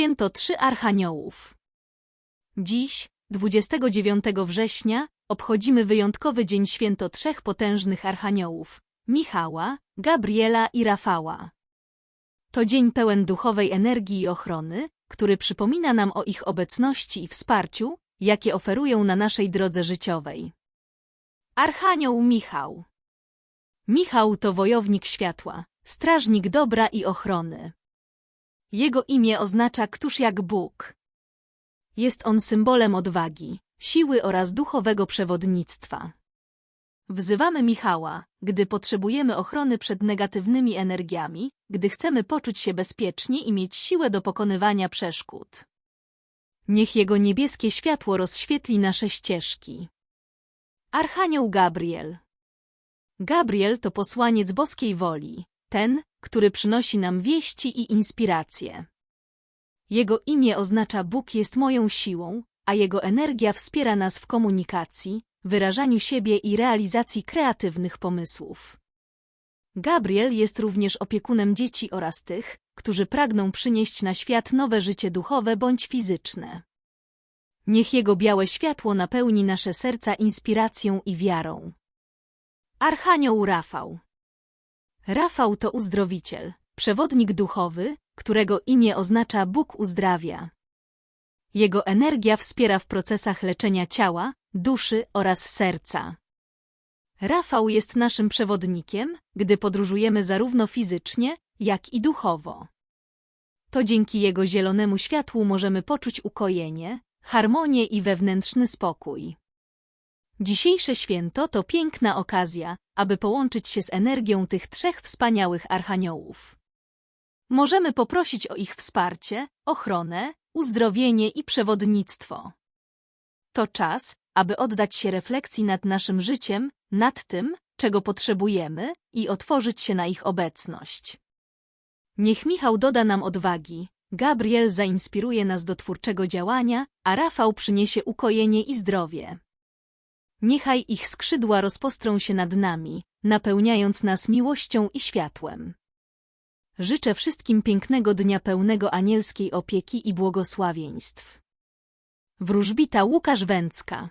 Święto Trzy Archaniołów. Dziś, 29 września, obchodzimy wyjątkowy dzień święto trzech potężnych archaniołów Michała, Gabriela i Rafała. To dzień pełen duchowej energii i ochrony, który przypomina nam o ich obecności i wsparciu, jakie oferują na naszej drodze życiowej. Archanioł Michał Michał to wojownik światła, strażnik dobra i ochrony. Jego imię oznacza któż jak Bóg. Jest on symbolem odwagi, siły oraz duchowego przewodnictwa. Wzywamy Michała, gdy potrzebujemy ochrony przed negatywnymi energiami, gdy chcemy poczuć się bezpiecznie i mieć siłę do pokonywania przeszkód. Niech jego niebieskie światło rozświetli nasze ścieżki. Archanioł Gabriel Gabriel to posłaniec boskiej woli, ten, który przynosi nam wieści i inspiracje. Jego imię oznacza Bóg jest moją siłą, a jego energia wspiera nas w komunikacji, wyrażaniu siebie i realizacji kreatywnych pomysłów. Gabriel jest również opiekunem dzieci oraz tych, którzy pragną przynieść na świat nowe życie duchowe bądź fizyczne. Niech jego białe światło napełni nasze serca inspiracją i wiarą. Archanioł Rafał Rafał to uzdrowiciel, przewodnik duchowy, którego imię oznacza Bóg uzdrawia. Jego energia wspiera w procesach leczenia ciała, duszy oraz serca. Rafał jest naszym przewodnikiem, gdy podróżujemy zarówno fizycznie, jak i duchowo. To dzięki jego zielonemu światłu możemy poczuć ukojenie, harmonię i wewnętrzny spokój. Dzisiejsze święto to piękna okazja, aby połączyć się z energią tych trzech wspaniałych archaniołów. Możemy poprosić o ich wsparcie, ochronę, uzdrowienie i przewodnictwo. To czas, aby oddać się refleksji nad naszym życiem, nad tym, czego potrzebujemy i otworzyć się na ich obecność. Niech Michał doda nam odwagi, Gabriel zainspiruje nas do twórczego działania, a Rafał przyniesie ukojenie i zdrowie. Niechaj ich skrzydła rozpostrą się nad nami, napełniając nas miłością i światłem. Życzę wszystkim pięknego dnia pełnego anielskiej opieki i błogosławieństw. Wróżbita Łukasz Węcka